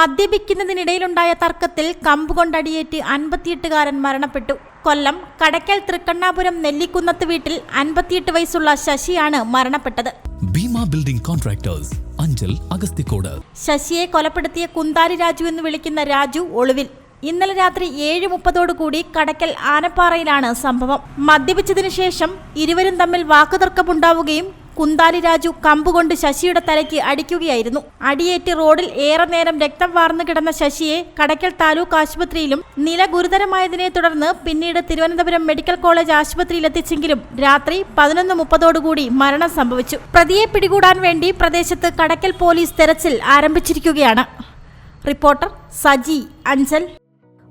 മദ്യപിക്കുന്നതിനിടയിലുണ്ടായ തർക്കത്തിൽ കമ്പുകൊണ്ടടിയേറ്റ് അൻപത്തിയെട്ടുകാരൻ മരണപ്പെട്ടു. കൊല്ലം കടക്കൽ തൃക്കണ്ണാപുരം നെല്ലിക്കുന്നത്ത് വീട്ടിൽ അൻപത്തിയെട്ട് വയസ്സുള്ള ശശിയാണ് മരണപ്പെട്ടത്. ഭീമ ബിൽഡിംഗ് കോൺട്രാക്ടേഴ്സ് അഞ്ചൽ അഗസ്തിക്കോട് ശശിയെ കൊലപ്പെടുത്തിയ കുന്താരി രാജു എന്ന് വിളിക്കുന്ന രാജു ഒളിവിൽ. ഇന്നലെ രാത്രി ഏഴ് മുപ്പതോടുകൂടി കടക്കൽ ആനപ്പാറയിലാണ് സംഭവം. മദ്യപിച്ചതിനു ശേഷം ഇരുവരും തമ്മിൽ വാക്കുതർക്കമുണ്ടാവുകയും കുന്താലി രാജു കമ്പുകൊണ്ട് ശശിയുടെ തലയ്ക്ക് അടിക്കുകയായിരുന്നു. അടിയേറ്റ് റോഡിൽ ഏറെ നേരം രക്തം വാർന്നു കിടന്ന ശശിയെ കടയ്ക്കൽ താലൂക്ക് ആശുപത്രിയിലും നില ഗുരുതരമായതിനെ തുടർന്ന് പിന്നീട് തിരുവനന്തപുരം മെഡിക്കൽ കോളേജ് ആശുപത്രിയിലെത്തിച്ചെങ്കിലും രാത്രി പതിനൊന്ന് മുപ്പതോടുകൂടി മരണം സംഭവിച്ചു. പ്രതിയെ പിടികൂടാൻ വേണ്ടി പ്രദേശത്ത് കടയ്ക്കൽ പോലീസ് തെരച്ചിൽ ആരംഭിച്ചിരിക്കുകയാണ്. റിപ്പോർട്ടർ സജി അഞ്ചൽ.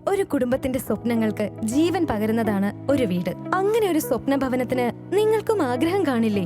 ഒരു കുടുംബത്തിന്റെ സ്വപ്നങ്ങൾക്ക് ജീവൻ പകരുന്നതാണ് ഒരു വീട്. അങ്ങനെ ഒരു സ്വപ്ന ഭവനത്തിന് നിങ്ങൾക്കും ആഗ്രഹം കാണില്ലേ?